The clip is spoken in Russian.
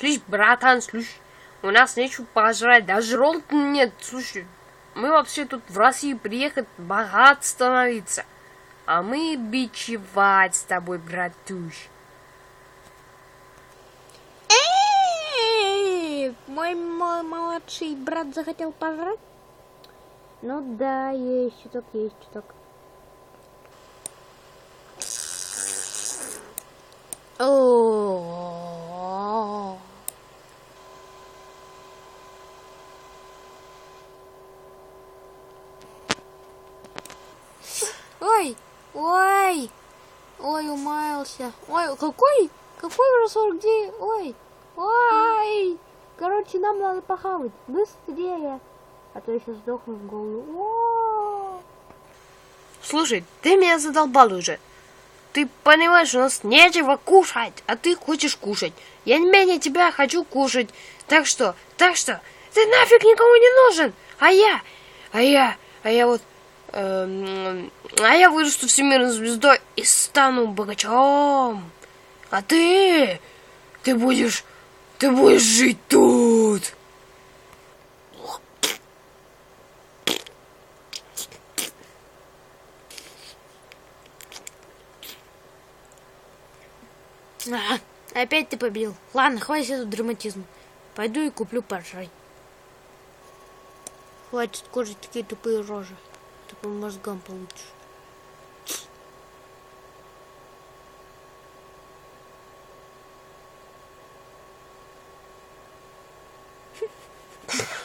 Слышь, братан, слышь, у нас нечего пожрать, даже ролл нет, слушай. Мы вообще тут в Россию приехать богат становиться. А мы бичевать с тобой, братуш. Мой мо- младший брат захотел пожрать? Ну да, есть чуток, есть чуток. Ой, ой, ой, умаялся. Ой, какой, какой уже 49? Ой, ой. Короче, нам надо похавать. Быстрее. А то я сейчас сдохну с голоду. О. Слушай, ты меня задолбал уже. Ты понимаешь, у нас нечего кушать, а ты хочешь кушать. Я не менее тебя хочу кушать. Так что, так что, ты нафиг никому не нужен. А я, а я, а я вот, а я вырасту всемирной звездой и стану богачом. А ты, ты будешь, ты будешь жить тут. А, опять ты побил. Ладно, хватит этот драматизм. Пойду и куплю пожрать. Хватит кушать такие тупые рожи ты по мозгам получишь. Ha